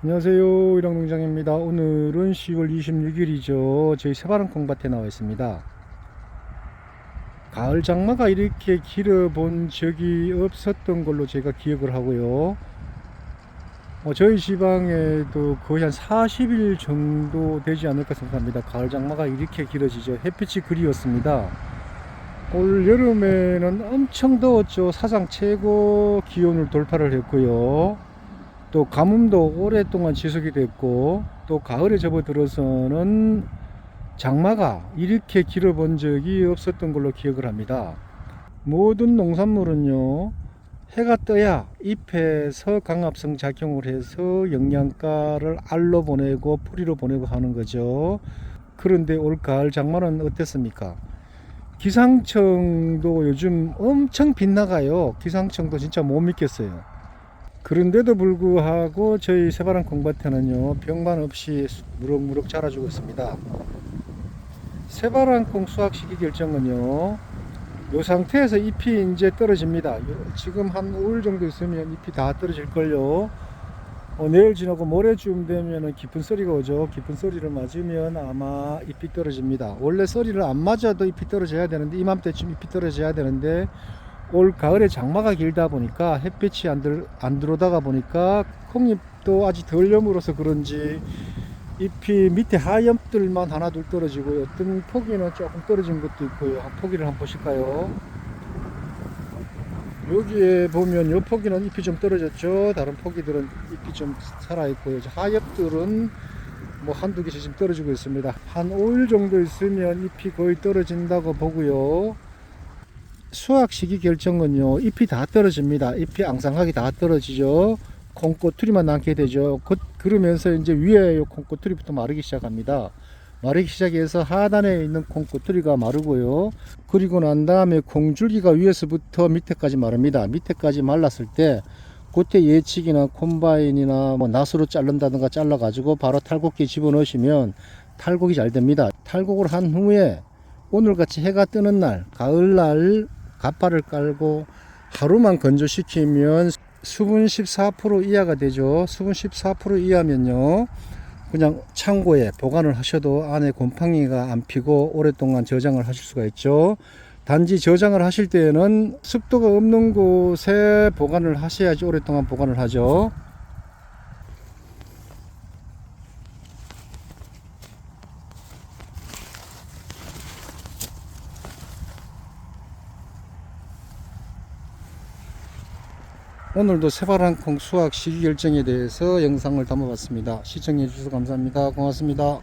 안녕하세요 일왕농장입니다. 오늘은 10월 26일이죠. 저희 새바람 콩 밭에 나와 있습니다. 가을 장마가 이렇게 길어본 적이 없었던 걸로 제가 기억을 하고요. 어, 저희 지방에도 거의 한 40일 정도 되지 않을까 생각합니다. 가을 장마가 이렇게 길어지죠. 햇빛이 그리웠습니다. 올 여름에는 엄청 더웠죠. 사상 최고 기온을 돌파를 했고요 또 가뭄도 오랫동안 지속이 됐고 또 가을에 접어들어서는 장마가 이렇게 길어본 적이 없었던 걸로 기억을 합니다. 모든 농산물은요 해가 떠야 잎에서 강압성 작용을 해서 영양가를 알로 보내고 뿌리로 보내고 하는 거죠. 그런데 올 가을 장마는 어땠습니까? 기상청도 요즘 엄청 빗나가요. 기상청도 진짜 못 믿겠어요. 그런데도 불구하고 저희 새바람 콩밭에는요 병만 없이 무럭무럭 자라주고 있습니다. 새바람콩 수확 시기 결정은요 이 상태에서 잎이 이제 떨어집니다. 요- 지금 한 5일 정도 있으면 잎이 다 떨어질 걸요. 어, 내일 지나고 모레쯤 되면 깊은 소리가 오죠. 깊은 소리를 맞으면 아마 잎이 떨어집니다. 원래 소리를 안 맞아도 잎이 떨어져야 되는데 이맘때쯤 잎이 떨어져야 되는데 올 가을에 장마가 길다 보니까 햇빛이 안, 들, 안 들어오다가 보니까 콩잎도 아직 덜 여물어서 그런지 잎이 밑에 하염들만 하나 둘 떨어지고 어떤 포기는 조금 떨어진 것도 있고요. 한 포기를 한번 보실까요? 여기에 보면 요 포기는 잎이 좀 떨어졌죠. 다른 포기들은 잎이 좀 살아있고요. 저 하엽들은 뭐 한두 개씩 지금 떨어지고 있습니다. 한 5일 정도 있으면 잎이 거의 떨어진다고 보고요. 수확 시기 결정은요 잎이 다 떨어집니다. 잎이 앙상하게 다 떨어지죠. 콩꼬투리만 남게 되죠. 그, 그러면서 이제 위에 요 콩꼬투리부터 마르기 시작합니다. 마르기 시작해서 하단에 있는 콩꼬투리가 마르고요. 그리고 난 다음에 콩줄기가 위에서부터 밑에까지 마릅니다. 밑에까지 말랐을 때 그때 예측이나 콤바인이나 뭐 낫으로 자른다든가 잘라 가지고 바로 탈곡기 집어넣으시면 탈곡이 잘 됩니다. 탈곡을 한 후에 오늘같이 해가 뜨는 날 가을날 갓발을 깔고 하루만 건조시키면 수분 14% 이하가 되죠. 수분 14% 이하면요. 그냥 창고에 보관을 하셔도 안에 곰팡이가 안 피고 오랫동안 저장을 하실 수가 있죠. 단지 저장을 하실 때에는 습도가 없는 곳에 보관을 하셔야지 오랫동안 보관을 하죠. 오늘도 새바람콩 수확 시기 결정에 대해서 영상을 담아봤습니다. 시청해 주셔서 감사합니다. 고맙습니다.